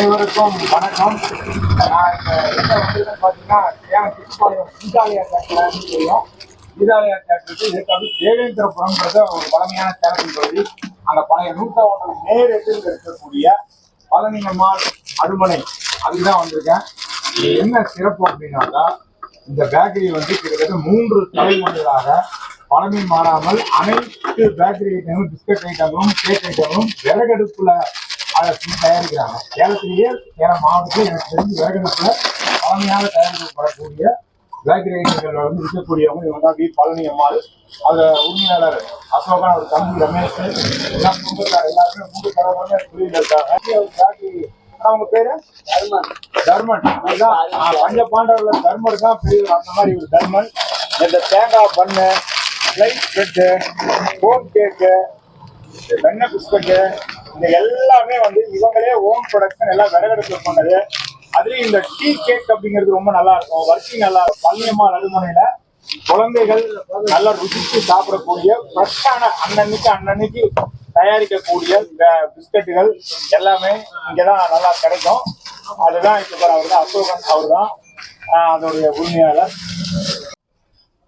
அனைவருக்கும் வணக்கம். நான் இப்போ என்ன வந்திருக்கேன்னு பார்த்தீங்கன்னா ஏன் திருப்பாளையம் சீதாலயா தேட்டர்னு தெரியும் சீதாலயா தேட்டருக்கு இதுக்காக தேவேந்திரபுரம்ன்றது ஒரு பழமையான தேட்டர் பகுதி அந்த பழைய நூற்ற நேரத்தில் நேர் எதிரில் இருக்கக்கூடிய பழனியம்மாள் அடுமனை அதுக்கு தான் வந்திருக்கேன். இது என்ன சிறப்பு அப்படின்னாக்கா இந்த பேக்கரி வந்து கிட்டத்தட்ட மூன்று தலைமுறைகளாக பழமை மாறாமல் அனைத்து பேக்கரி ஐட்டங்களும் பிஸ்கட் ஐட்டங்களும் கேக் ஐட்டங்களும் விறகடுப்புல அதை தயாரிக்கிறாங்க. சேலத்திலேயே சேலம் மாவட்டத்தில் எனக்கு தெரிஞ்சு விறகடுப்புல பழமையாக தயாரிக்கப்படக்கூடிய பேக்கரி ஐட்டங்கள் வந்து விற்கக்கூடியவங்க இவங்க தான் வி. பழனி அம்மாள். அதுல உரிமையாளர் அசோகன் அவர் தம்பி ரமேஷ். எல்லாம் குடும்பத்தார் எல்லாருமே மூன்று தலைமுறை புரியில் இருக்காங்க. அவங்க பேரு? தர்மன். தர்மன். பஞ்ச பாண்டவர்ல தர்மர் தான் பெரியவர் அந்த மாதிரி ஒரு தர்மன். இந்த தேங்காய் பண்ணு லைட் பிரெட்டு கோன் கேக்கு வெண்ணெய் பிஸ்கட்டு இந்த எல்லாமே வந்து இவங்களே ஓன் ப்ரொடக்ஷன் எல்லாம் விறகெடுப்பு பண்ணது. அதுலயும் இந்த டீ கேக் அப்படிங்கிறது ரொம்ப நல்லா இருக்கும். வர்க்கிங் நல்லா இருக்கும். பள்ளியம்மா நடுமனையில குழந்தைகள் நல்லா ருசிச்சு சாப்பிடக்கூடிய ஃப்ரெஷ்ஷான அன்னன்னைக்கு அன்னன்னைக்கு தயாரிக்கக்கூடிய பிஸ்கட்டுகள் எல்லாமே இங்கதான் நல்லா கிடைக்கும். அதுதான் இப்ப அவர் தான் அசோகன் அவர் தான் அதோடைய உரிமையாளர்.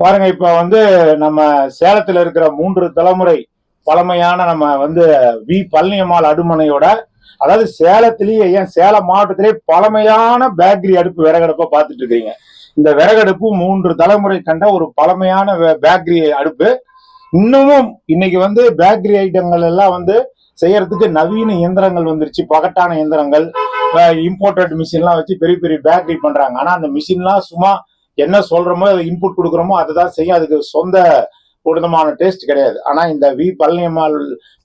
பாருங்க இப்ப வந்து நம்ம சேலத்துல இருக்கிற மூன்று தலைமுறை பழமையான நம்ம வந்து வி பழனியம்மாள் அடுமனையோட அதாவது சேலத்திலேயே ஏன் சேலம் மாவட்டத்திலேயே பழமையான பேக்கரி அடுப்பு விறகடுப்பை பார்த்துட்டு இருக்கீங்க. இந்த விறகடுப்பு மூன்று தலைமுறை கண்ட ஒரு பழமையான வே- பேக்கரி அடுப்பு. இன்னமும் இன்னைக்கு வந்து பேக்கரி ஐட்டங்கள் எல்லாம் வந்து செய்யறதுக்கு நவீன இயந்திரங்கள் வந்துருச்சு. பகட்டான இயந்திரங்கள் இம்போர்ட்டட் மிஷின்லாம் வச்சு பெரிய பெரிய பேக்கரி பண்றாங்க. ஆனா அந்த மிஷின்லாம் சும்மா என்ன சொல்றோமோ இன்புட் கொடுக்குறோமோ அதுதான் செய்யும். அதுக்கு சொந்த விதமான டேஸ்ட் கிடையாது. ஆனா இந்த வி. பழனியம்மாள்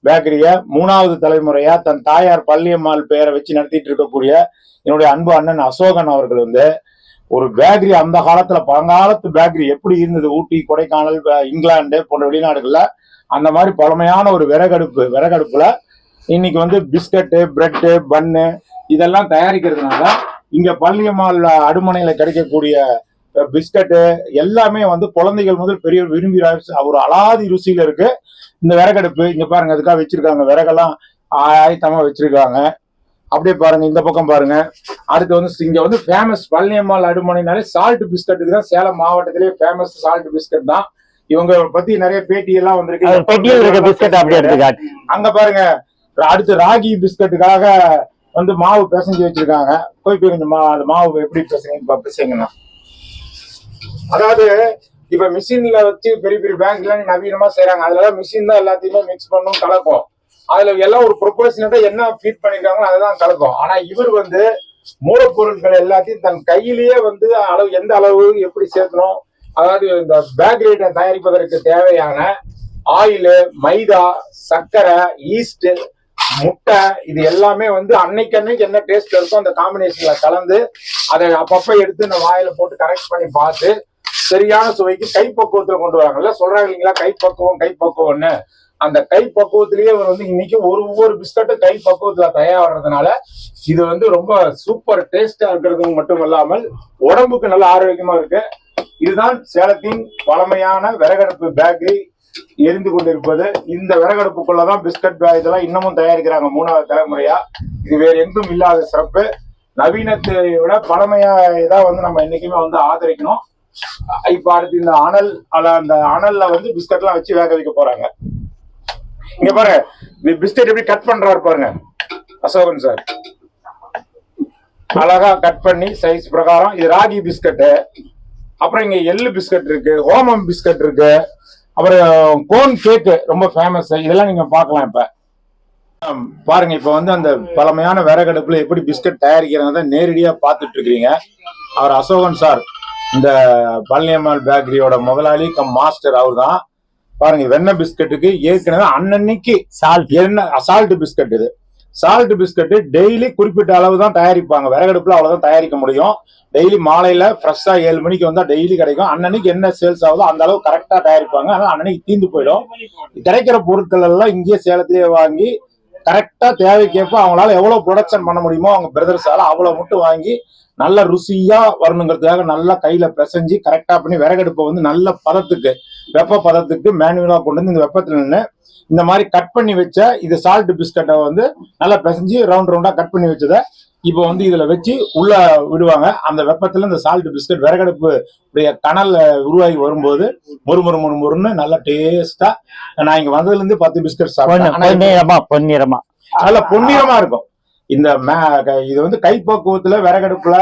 பேக்கரிய மூணாவது தலைமுறையா தன் தாயார் பழனியம்மாள் பெயரை வச்சு நடத்திட்டு இருக்கக்கூடிய என்னுடைய அன்பு அண்ணன் அசோகன் அவர்கள் வந்து ஒரு பேக்கரி அந்த காலத்துல பழங்காலத்து பேக்கரி எப்படி இருந்தது? ஊட்டி கொடைக்கானல் இங்கிலாந்து போன்ற வெளிநாடுகள்ல அந்த மாதிரி பழமையான ஒரு விறகடுப்பு விறகடுப்புல இன்னைக்கு வந்து பிஸ்கட்டு பிரெட்டு பன்னு இதெல்லாம் தயாரிக்கிறதுனால இங்க பழனியம்மாள் அடுமனையில கிடைக்கக்கூடிய பிஸ்கட்டு எல்லாமே வந்து குழந்தைகள் முதல் பெரிய விரும்பி ர- ஒரு அலாதி ருசியில இருக்கு. இந்த விறகடுப்பு இங்க பாருங்க அதுக்காக வச்சிருக்காங்க. விறகெல்லாம் ஆயத்தமா வச்சிருக்காங்க. அப்படியே பாருங்க இந்த பக்கம் பாருங்க. அடுத்து வந்து இங்க வந்து ஃபேமஸ் பழனியம்மாள் அடுமனைனாலே சால்ட் பிஸ்கட்டுக்கு தான் சேலம் மாவட்டத்திலேயே ஃபேமஸ் சால்ட் பிஸ்கட் தான். இவங்க பத்தி நிறைய பேட்டி எல்லாம் வந்திருக்கு. அங்க பாருங்க. அடுத்து ராகி பிஸ்கட்டுக்காக வந்து மாவு பிசைஞ்சு வச்சிருக்காங்க. போய் போய் கொஞ்சம் மாவு எப்படி பிசைங்க பிசைங்கண்ணா அதாவது இப்ப மிஷின்ல வச்சு பெரிய பெரிய பேங்க்ல நவீனமா செய்யறாங்க அதுலதான் மிஷின் தான் எல்லாத்தையுமே மிக்ஸ் பண்ணும் கலக்கும். அதுல எல்லாம் ஒரு ப்ரொபோஷனட்டா என்ன ஃபீட் பண்ணிருக்காங்களோ அதுதான் கலக்கும். ஆனா இவர் வந்து மூலப்பொருட்கள் எல்லாத்தையும் தன் கையிலேயே வந்து அளவு எந்த அளவு எப்படி சேர்க்கணும் அதாவது இந்த பேக்கரி தயாரிப்பதற்கு தேவையான ஆயில் மைதா சர்க்கரை ஈஸ்ட் முட்டை இது எல்லாமே வந்து அன்னைக்கு அன்னைக்கு என்ன டேஸ்ட் இருக்கோ அந்த காம்பினேஷன்ல கலந்து அதை அப்பப்ப எடுத்து இந்த வாயில போட்டு கரெக்ட் பண்ணி பார்த்து சரியான சுவைக்கு கைப்பக்குவத்துல கொண்டு வராங்கல்ல? சொல்றாங்க இல்லைங்களா? கைப்பக்குவம் கைப்பக்குவம்னு. அந்த கை பக்குவத்திலேயே இவர் வந்து இன்னைக்கு ஒரு ஒவ்வொரு பிஸ்கட்டும் கை பக்குவத்துல தயாரிறதுனால இது வந்து ரொம்ப சூப்பர் டேஸ்டா இருக்கிறது மட்டும் இல்லாமல் உடம்புக்கு நல்ல ஆரோக்கியமா இருக்கு. இதுதான் சேலத்தின் பழமையான விறகடுப்பு பேக்கரி எரிந்து கொண்டிருப்பது. இந்த விறகடுப்புக்குள்ளதான் பிஸ்கட் பேக் இதெல்லாம் இன்னமும் தயாரிக்கிறாங்க மூணாவது தலைமுறையா. இது வேற எங்கும் இல்லாத சிறப்பு. நவீனத்தை விட பழமையா இதான் வந்து நம்ம என்னைக்குமே வந்து ஆதரிக்கணும். இப்ப அடுத்து இந்த அனல் அல அந்த அனல்ல வந்து பிஸ்கட்லாம் வச்சு வேக வைக்க போறாங்க. இங்க பாருங்க பிஸ்கட் எப்படி கட் பண்றாரு பாருங்க. அசோகன் சார். அழகா கட் பண்ணி சைஸ் பிரகாரம் இது ராகி பிஸ்கட்டு. அப்புறம் இங்க எள்ளு பிஸ்கட் இருக்கு ஹோமம் பிஸ்கட் இருக்கு. அப்புறம் கோன் கேக்கு ரொம்ப ஃபேமஸ் இதெல்லாம் நீங்க பார்க்கலாம் இப்ப. பாருங்க இப்ப வந்து அந்த பழமையான விறகடுப்புல எப்படி பிஸ்கட் தயாரிக்கிறத நேரடியா பார்த்துட்டு இருக்கிறீங்க. அவர் அசோகன் சார். இந்த பழனியம்மாள் பேக்கரியோட முதலாளி கம் மாஸ்டர் அவர் தான் பாருங்க வெண்ணெய் பிஸ்கட்டுக்கு ஏற்கனவே அன்னன்னைக்கு சால்ட் என்ன சால்ட் பிஸ்கட் இது. சால்ட் பிஸ்கட் டெய்லி குறிப்பிட்ட அளவு தான் தயாரிப்பாங்க. விறகடுப்புல அவ்வளவுதான் தயாரிக்க முடியும். டெய்லி மாலையில ஃப்ரெஷ்ஷா ஏழு மணிக்கு வந்தா டெய்லி கிடைக்கும். அன்னன்னைக்கு என்ன சேல்ஸ் ஆகுதோ அந்த அளவு கரெக்டா தயாரிப்பாங்க. ஆனா அன்னன்னைக்கு தீந்து போயிடும். கிடைக்கிற பொருட்கள் எல்லாம் இங்கேயே சேலத்திலேயே வாங்கி கரெக்டா தேவைக்கேற்ப அவங்களால எவ்வளவு ப்ரொடக்ஷன் பண்ண முடியுமோ அவங்க பிரதர்ஸால அவ்வளவு மட்டும் வாங்கி நல்ல ருசியா வரணுங்கிறதுக்காக நல்லா கையில பிசைஞ்சு கரெக்டா பண்ணி விறகடுப்பை வந்து நல்ல பதத்துக்கு வெப்ப பதத்துக்கு மேனுவலா கொண்டு வந்து இந்த வெப்பத்துல நின்று இந்த மாதிரி கட் பண்ணி வச்ச இது சால்ட் பிஸ்கட்டை வந்து நல்லா பிசைஞ்சு ரவுண்ட் ரவுண்டா கட் பண்ணி வச்சதை இப்போ வந்து இதுல வச்சு உள்ள விடுவாங்க. அந்த வெப்பத்துல இந்த சால்ட் பிஸ்கட் விறகடுப்பு உடைய கனல்ல உருவாகி வரும்போது மொறு மொறு மொறு மொறுன்னு நல்லா டேஸ்டா நான் இங்க வந்ததுல இருந்து பத்து பிஸ்கட் சாப்பிட்டேன். பொன்னிறமா. நல்ல பொன்னிறமா இருக்கும். இந்த இது வந்து கைப்பக்குவத்துல விறகடுப்புல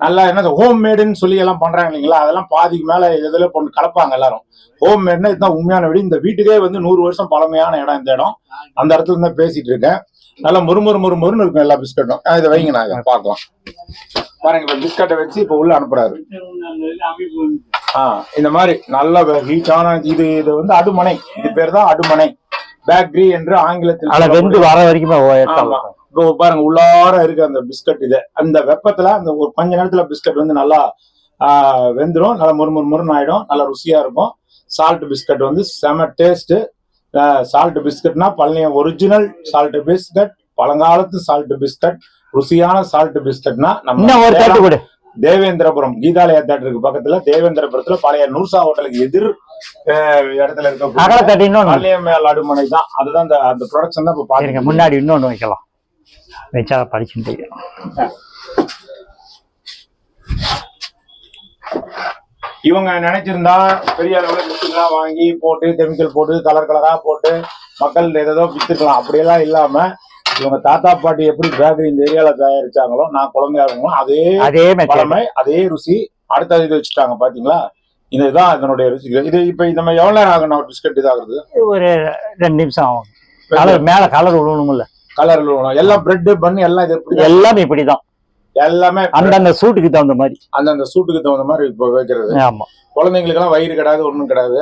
நல்லா என்ன ஹோம் மேடுன்னு சொல்லி எல்லாம் பண்றாங்க இல்லைங்களா? அதெல்லாம் பாதிக்கு மேல இதுல பொண்ணு கலப்பாங்க எல்லாரும். ஹோம் மேட்னா இதுதான் உண்மையான வீடு. இந்த வீட்டுக்கே வந்து நூறு வருஷம் பழமையான இடம் இந்த இடம். அந்த இடத்துல தான் பேசிட்டு இருக்கேன். நல்லா முறுமுறு முறுமுறுன்னு இருக்கும் எல்லா பிஸ்கட்டும். இதை வைங்க நான் பார்க்கலாம். பாருங்க இப்ப பிஸ்கட்டை வச்சு இப்ப உள்ள அனுப்புறாரு. ஆ இந்த மாதிரி நல்ல ஹீட்டான இது இது வந்து அடுமனை. இது பேர் தான் அடுமனை. பேக்கரி என்று ஆங்கிலத்தில் வெந்து வர வரைக்குமே. இப்போ பாருங்க உள்ளார இருக்கு அந்த பிஸ்கட் இது அந்த வெப்பத்துல அந்த ஒரு கொஞ்ச நேரத்துல பிஸ்கட் வந்து நல்லா ஆஹ், வெந்துரும் நல்லா முறு முறு முறுன்னு ஆயிடும் நல்லா ருசியா இருக்கும். சால்ட் பிஸ்கட் வந்து செம டேஸ்ட் சால்ட் பிஸ்கட்னா பழைய ஒரிஜினல் சால்ட் பிஸ்கட் பழங்காலத்து சால்ட் பிஸ்கட் ருசியான சால்ட் பிஸ்கட்னா நம்ம தேவேந்திரபுரம் கீதாலயா தேட்டருக்கு பக்கத்துல தேவேந்திரபுரத்துல பழைய நூர்சா ஹோட்டலுக்கு எதிர் இடத்துல இருக்க இன்னொன்னு பள்ளியமேல் அடுமனை தான். அதுதான் அந்த ப்ரொடக்ஷன் தான் இப்ப பாருங்க முன்னாடி இன்னொன்னு வைக்கலாம். வச்சா படிச்சுட்டு. இவங்க நினைச்சிருந்தா பெரிய அளவுல மிஷின்லாம் வாங்கி போட்டு கெமிக்கல் போட்டு கலர் கலரா போட்டு மக்கள் ஏதோ வித்துக்கலாம். அப்படியெல்லாம் இல்லாம இவங்க தாத்தா பாட்டி எப்படி பேக்கரி இந்த ஏரியால தயாரிச்சாங்களோ நான் குழந்தையா இருக்கும் அதே அதே பழமை அதே ருசி அடுத்த இது வச்சுட்டாங்க பாத்தீங்களா? இதுதான் இதனுடைய ருசி. இது இப்ப நம்ம எவ்வளவு நேரம் ஆகும் ஒரு பிஸ்கட் இதாகுறது. ஒரு ரெண்டு நிமிஷம் ஆகும். மேல கலர் விழணும்ல கலர் எல்லாம் பிரெட் பண்ணி எல்லாம் இது எல்லாமே இப்படிதான். எல்லாமே அந்தந்த சூட்டுக்கு தகுந்த மாதிரி. அந்தந்த சூட்டுக்கு தகுந்த மாதிரி இப்போ வைக்கிறது. ஆமா. குழந்தைங்களுக்கெல்லாம் வயிறு கிடையாது ஒன்றும் கிடையாது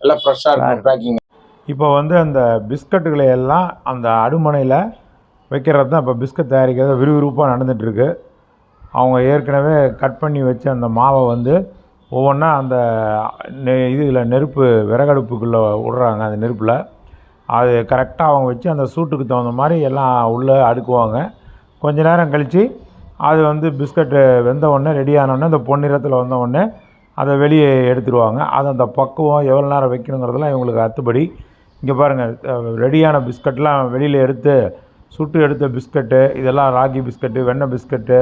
எல்லாம் ஃப்ரெஷ்ஷாக இருக்கும் பேக்கிங் இப்போ வந்து அந்த பிஸ்கட்டுகளை எல்லாம் அந்த அடுமனையில் வைக்கிறது தான் இப்போ பிஸ்கட் தயாரிக்கிறது விறுவிறுப்பாக நடந்துகிட்ருக்கு அவங்க ஏற்கனவே கட் பண்ணி வச்ச அந்த மாவை வந்து ஒவ்வொன்றா அந்த நெ- இதுல நெருப்பு விறகடுப்புக்குள்ளே விடுறாங்க அந்த நெருப்பில். அது கரெக்டாக அவங்க வச்சு அந்த சூட்டுக்கு தகுந்த மாதிரி எல்லாம் உள்ளே அடுக்குவாங்க. கொஞ்ச நேரம் கழித்து அது வந்து பிஸ்கட்டு வெந்த உடனே ரெடி ஆனோடனே அந்த பொன்னிறத்தில் வந்த உடனே அதை வெளியே எடுத்துருவாங்க. அது அந்த பக்குவம் எவ்வளோ நேரம் வைக்கணுங்கிறதெல்லாம் இவங்களுக்கு அத்துப்படி. இங்கே பாருங்கள் ரெடியான பிஸ்கட்லாம் வெளியில் எடுத்து சுட்டு எடுத்த பிஸ்கட்டு இதெல்லாம் ராகி பிஸ்கட்டு வெண்ணெய் பிஸ்கட்டு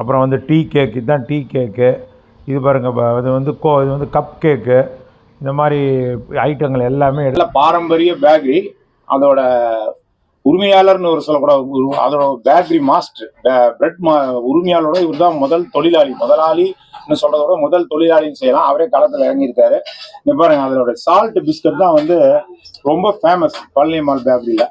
அப்புறம் வந்து டீ கேக்கு இதுதான் டீ கேக்கு. இது பாருங்கள் இது வந்து கோ இது வந்து கப் கேக்கு இந்த மாதிரி ஐட்டங்கள் எல்லாமே எடுத்து பாரம்பரிய பேக்கரி. அதோட உரிமையாளர்னு ஒரு சொல்லக்கூடாது அதோட பேக்கரி மாஸ்டர் பிரெட் உரிமையாளரோட இவர் தான் முதல் தொழிலாளி முதலாளின்னு சொல்றத விட முதல் தொழிலாளின்னு செய்யலாம். அவரே களத்தில் இறங்கியிருக்காரு. இங்க பாருங்க அதோட சால்ட் பிஸ்கட் தான் வந்து ரொம்ப ஃபேமஸ் பழனியம்மாள் பேக்கரியில்.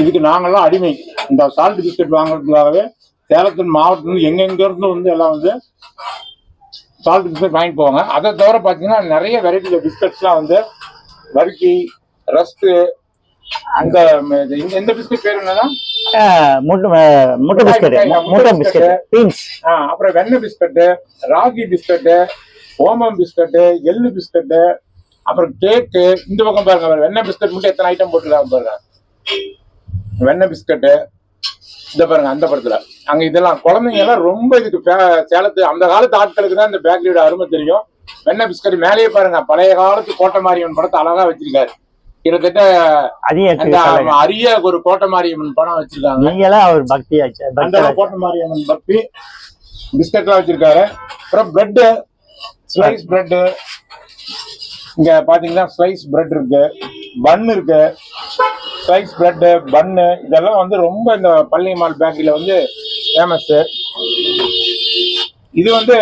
இதுக்கு நாங்கள்லாம் அடிமை. இந்த சால்ட் பிஸ்கட் வாங்குறதுக்காகவே சேலத்தின் மாவட்டத்துல எங்கெங்க இருந்து வந்து எல்லாம் வந்து சால்ட் பிஸ்கட் வாங்கிட்டு போவாங்க. அதை தவிர பார்த்தீங்கன்னா நிறைய வெரைட்டியில் பிஸ்கட்ஸ்லாம் வந்து வர்க்கி ரஸ்க்கு அந்த இந்த பிஸ்கட் பேர் என்னன்னா ஆஹ் முட்டை பிஸ்கட் முட்டை பிஸ்கட் பீன்ஸ். ஆ, அப்புறம் வெண்ணெய் பிஸ்கட்டு ராகி பிஸ்கட்டு ஓமம் பிஸ்கட்டு எள்ளு பிஸ்கட்டு அப்புறம் கேக்கு இந்த பக்கம் பாருங்க. வெண்ணெய் பிஸ்கட் மட்டும் எத்தனை ஐட்டம் போட்டுருக்காங்க பாருங்க. வெண்ணெய் பிஸ்கட்டு இந்த பாருங்க அந்த படத்துல. அங்க இதெல்லாம் குழந்தைங்க எல்லாம் ரொம்ப இதுக்கு சேலத்து அந்த காலத்து ஆட்களுக்கு தான் இந்த பேக்கரியோட அருமை தெரியும். வெண்ணெய் பிஸ்கட் மேலேயே பாருங்க பழைய காலத்து கோட்டை மாரியம்மன் படத்தை அழகா வச்சிருக்காரு. கிட்டத்தட்ட அரிய ஒரு கோட்டை மாரியம்மன் படம் வச்சிருக்காங்க. நீங்க எல்லாம் அவர் பக்தி ஆச்சு அந்த. கோட்டை மாரியம்மன் பப்பி பிஸ்கட்லாம் வச்சிருக்காரு. அப்புறம் பிரெட் ஸ்லைஸ் பிரெட் இங்க பாத்தீங்கன்னா ஸ்லைஸ் பிரெட் இருக்கு. பன் இருக்கு. ஸ்லைஸ் பிரெட் பன்னு இதெல்லாம் வந்து ரொம்ப இந்த பள்ளிமால் பேக்கரியில வந்து ஃபேமஸ் இது வந்து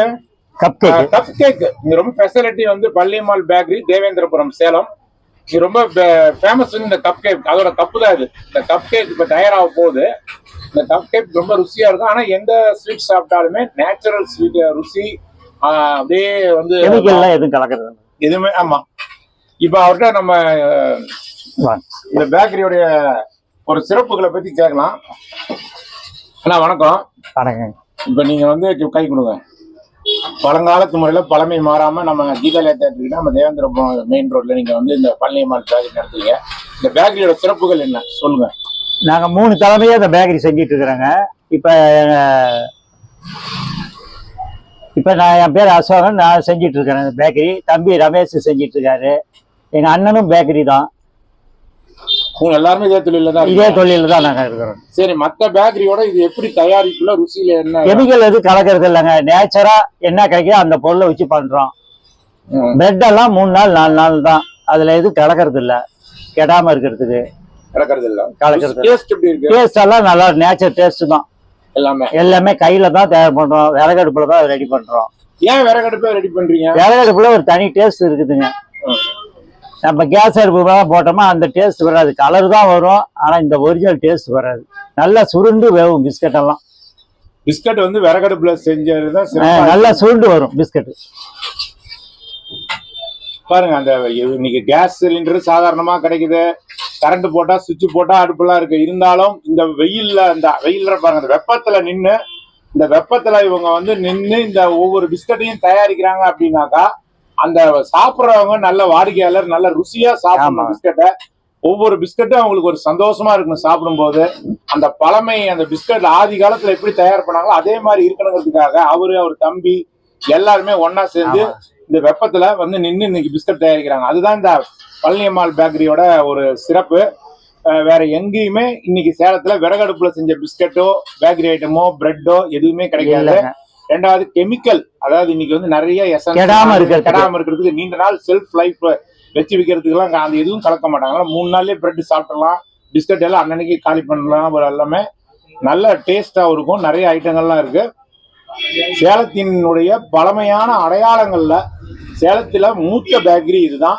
கப் கேக் கப் கேக் இங்க ரொம்ப ஃபெசிலிட்டி வந்து பள்ளிமால் பேக்கரி தேவேந்திரபுரம் சேலம். இது ரொம்ப ஃபேமஸ் இந்த கப் கேக் அதோட கப்பு தான் இது. இந்த கப் கேக் இப்ப தயாராக போகுது. இந்த கப் கேக் ரொம்ப ருசியா இருக்கும். ஆனா எந்த ஸ்வீட் சாப்பிட்டாலுமே நேச்சுரல் ஸ்வீட் ருசி அப்படியே வந்து எதுவும் கலக்கிறது. எதுவுமே ஆமா. இப்ப அவர்கிட்ட நம்ம. இந்த பேக்கரியோடைய ஒரு சிறப்புகளை பத்தி கேட்கலாம். அண்ணா வணக்கம். வணக்கம் இப்ப நீங்க வந்து கை கொடுங்க. பழங்காலத்து முறையில பழமை மாறாம நம்ம கீதாலயா தேட்டருக்கு நம்ம தேவேந்திரபுரம் மெயின் ரோட்ல நீங்க வந்து இந்த பழனியம்மாள் பேக்கரி நடத்துறீங்க. இந்த பேக்கரியோட சிறப்புகள் என்ன? சொல்லுங்க. நாங்க மூணு தலைமையா இந்த பேக்கரி செஞ்சிட்டு இருக்கிறோங்க. இப்ப இப்போ நான் என் பேர் அசோகன் நான் செஞ்சிட்டு இருக்கிறேன் பேக்கரி தம்பி ரமேஷ் செஞ்சிட்டு இருக்காரு. எங்க அண்ணனும் பேக்கரி தான். உங்க எல்லாருமே இதே தொழில தான் இதே. தொழில தான் நாங்கள் இருக்கிறோம். சரி மத்த பேக்கரியோட இது எப்படி தயாரிப்புல ருசியில என்ன? கெமிக்கல் எதுவும் கலக்கிறது இல்லைங்க. நேச்சரா என்ன கிடைக்குதோ அந்த பொருளை வச்சு பண்றோம். பிரெட் எல்லாம் மூணு நாள் நாலு நாள் தான். அதுல எதுவும் கலக்கிறது இல்ல. கெடாம இருக்கிறதுக்கு. கலக்கிறது இல்ல. கலக்கிறது. டேஸ்ட் எப்படி இருக்கு? டேஸ்ட் எல்லாம் நல்லா நேச்சர் டேஸ்ட் தான். எல்லாமே. எல்லாமே கையில தான் தயார் பண்றோம். விறகடுப்புல தான் ரெடி பண்றோம். ஏன் விறகடுப்பே ரெடி பண்றீங்க? விறகடுப்புல ஒரு தனி டேஸ்ட் இருக்குதுங்க. நம்ம கேஸ் அடுப்புலாம் போட்டோமா அந்த டேஸ்ட் வராது. கலர் தான் வரும் ஆனா இந்த ஒரிஜினல் டேஸ்ட் வராது. நல்லா சுருண்டு வேகும் பிஸ்கட் எல்லாம். பிஸ்கட் வந்து விறகடுப்புல செஞ்சதுதான் அஹ், சிறப்பா நல்லா சுருண்டு வரும் பிஸ்கட். பாருங்க அந்த இன்னைக்கு கேஸ் சிலிண்டர் சாதாரணமா கிடைக்குது. கரண்ட் போட்டா சுவிட்ச் போட்டா அடுப்பெல்லாம் இருக்கு. இருந்தாலும் இந்த வெயில்ல இந்த வெயில்ல பாருங்க இந்த வெப்பத்துல நின்னு இந்த வெப்பத்துல இவங்க வந்து நின்னு இந்த ஒவ்வொரு பிஸ்கட்டையும் தயாரிக்கிறாங்க அப்படின்னாக்கா அந்த சாப்பிடுறவங்க நல்ல வாடிக்கையாளர் நல்ல ருசியா சாப்பிடணும். பிஸ்கட்டை ஒவ்வொரு பிஸ்கட்டும் அவங்களுக்கு ஒரு சந்தோஷமா இருக்கணும் சாப்பிடும்போது அந்த பழமை அந்த பிஸ்கட் ஆதி காலத்துல எப்படி தயார் பண்ணாங்களோ அதே மாதிரி இருக்கணுங்கிறதுக்காக அவரு அவர் தம்பி எல்லாருமே ஒண்ணா சேர்ந்து. இந்த வெப்பத்துல வந்து நின்று இன்னைக்கு பிஸ்கட் தயாரிக்கிறாங்க அதுதான் இந்த பழனியம்மாள் பேக்கரியோட ஒரு சிறப்பு வேற எங்கேயுமே இன்னைக்கு சேலத்துல விறகடுப்புல செஞ்ச பிஸ்கட்டோ பேக்கரி ஐட்டமோ பிரெட்டோ எதுவுமே கிடைக்காது. ரெண்டாவது கெமிக்கல் அதாவது இன்னைக்கு வந்து நிறைய கெடாம இருக்கிறதுக்கு. கெடாம இருக்கிறதுக்கு. நீண்ட நாள் செல்ஃப் லைஃப் வச்சு விற்கிறதுக்குலாம் அங்க அந்த எதுவும் கலக்க மாட்டாங்க. மூணு நாள்லயே பிரெட் சாப்பிடலாம் பிஸ்கட் எல்லாம் அன்னன்னைக்கு காலி பண்ணலாம் ஒரு எல்லாமே நல்ல டேஸ்டாகவும் இருக்கும். நிறைய ஐட்டங்கள்லாம் இருக்கு. சேலத்தினுடைய பழமையான அடையாளங்கள்ல சேலத்துல மூத்த பேக்கரி இதுதான்.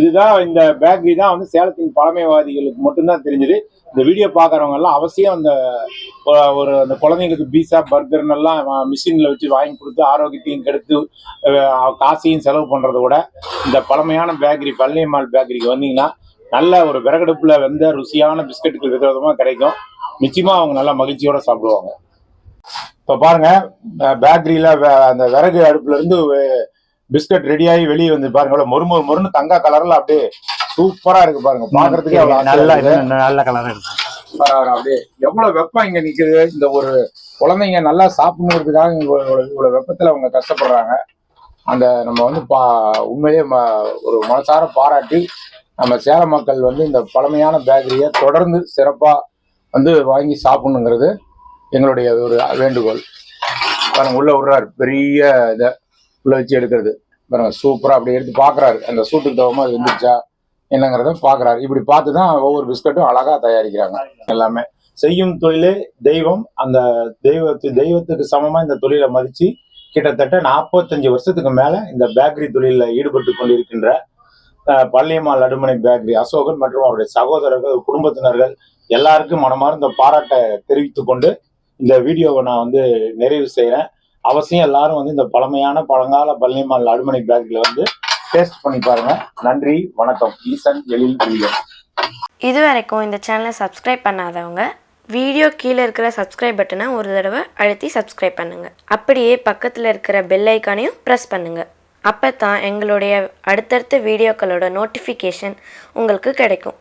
இதுதான் இந்த பேக்கரி தான் வந்து சேலத்தின் பழமைவாதிகளுக்கு மட்டும்தான் தெரிஞ்சது. இந்த வீடியோ பார்க்குறவங்க எல்லாம் அவசியம் அந்த ஒரு அந்த குழந்தைங்களுக்கு பீஸா பர்கர்னு எல்லாம் மிஷினில் வச்சு வாங்கி கொடுத்து ஆரோக்கியத்தையும் கெடுத்து காசையும் செலவு பண்ணுறத விட இந்த பழமையான பேக்கரி பழனியம்மாள் பேக்கரிக்கு வந்தீங்கன்னா நல்ல ஒரு விறகடுப்புல வெந்த ருசியான பிஸ்கட்டுகள் விதவிதமாக கிடைக்கும். நிச்சயமா அவங்க நல்லா மகிழ்ச்சியோட சாப்பிடுவாங்க. இப்போ பாருங்க பேக்கரியில அந்த விறகு அடுப்புல இருந்து பிஸ்கட் ரெடியாகி வெளியே வந்து பாருங்க எவ்வளவு மொறு மொறு மொறுன்னு தங்கா கலர்ல அப்படியே சூப்பரா இருக்கு பாருங்க. பாக்குறதுக்கே அவ்வளவு ஆசையா நல்லா. நல்ல கலர் பரவாயில்ல, அப்படியே எவ்வளவு வெப்பம் இங்க நிக்குது. இந்த ஒரு குழந்தைங்க நல்லா சாப்பிடணுங்கிறதுக்காக இவ்வளவு வெப்பத்துல அவங்க கஷ்டப்படுறாங்க. அந்த நம்ம வந்து பா உண்மையிலேயே ஒரு மனசார பாராட்டி நம்ம சேலம் மக்கள் வந்து இந்த பழமையான பேக்கரியை தொடர்ந்து சிறப்பா வந்து வாங்கி சாப்பிடணுங்கிறது எங்களுடைய ஒரு வேண்டுகோள். பாருங்க உள்ள விடுறாரு. பெரிய இதை. உள்ள வச்சு எடுக்கிறது. பாருங்க சூப்பரா அப்படி எடுத்து பாக்குறாரு. அந்த சூட்டுக்கு தவமா அது வந்துருச்சா என்னங்கிறத பாக்குறாரு. இப்படி பார்த்து தான் ஒவ்வொரு பிஸ்கட்டும் அழகா தயாரிக்கிறாங்க எல்லாமே. செய்யும் தொழிலே தெய்வம். அந்த தெய்வத்து தெய்வத்துக்கு சமமா இந்த தொழிலை மதிச்சு கிட்டத்தட்ட நாற்பத்தஞ்சு வருஷத்துக்கு மேல இந்த பேக்கரி தொழிலில் ஈடுபட்டு கொண்டிருக்கின்ற பள்ளியம்மாள் அடுமனை பேக்கரி அசோகன் மற்றும் அவருடைய சகோதரர்கள் குடும்பத்தினர்கள் எல்லாருக்கும் மனமார்ந்த பாராட்டை தெரிவித்து கொண்டு இந்த வீடியோவை நான் வந்து நிறைவு செய்கிறேன் அவசியம் எல்லாரும் வந்து இந்த பழமையான பழங்கால பள்ளிமால் அடுமனை பேக்கில் வந்து டேஸ்ட் பண்ணி பாருங்க. நன்றி வணக்கம். ஈசன் எழில் வில்லியம் இது வரைக்கும் இந்த சேனலை சப்ஸ்கிரைப் பண்ணாதவங்க வீடியோ கீழே இருக்கிற சப்ஸ்கிரைப் பட்டனை ஒரு தடவை அழுத்தி சப்ஸ்கிரைப் பண்ணுங்கள் அப்படியே பக்கத்தில் இருக்கிற பெல் ஐக்கானையும் ப்ரெஸ் பண்ணுங்கள் அப்போ தான் எங்களுடைய அடுத்தடுத்த வீடியோக்களோட நோட்டிஃபிகேஷன் உங்களுக்கு கிடைக்கும்.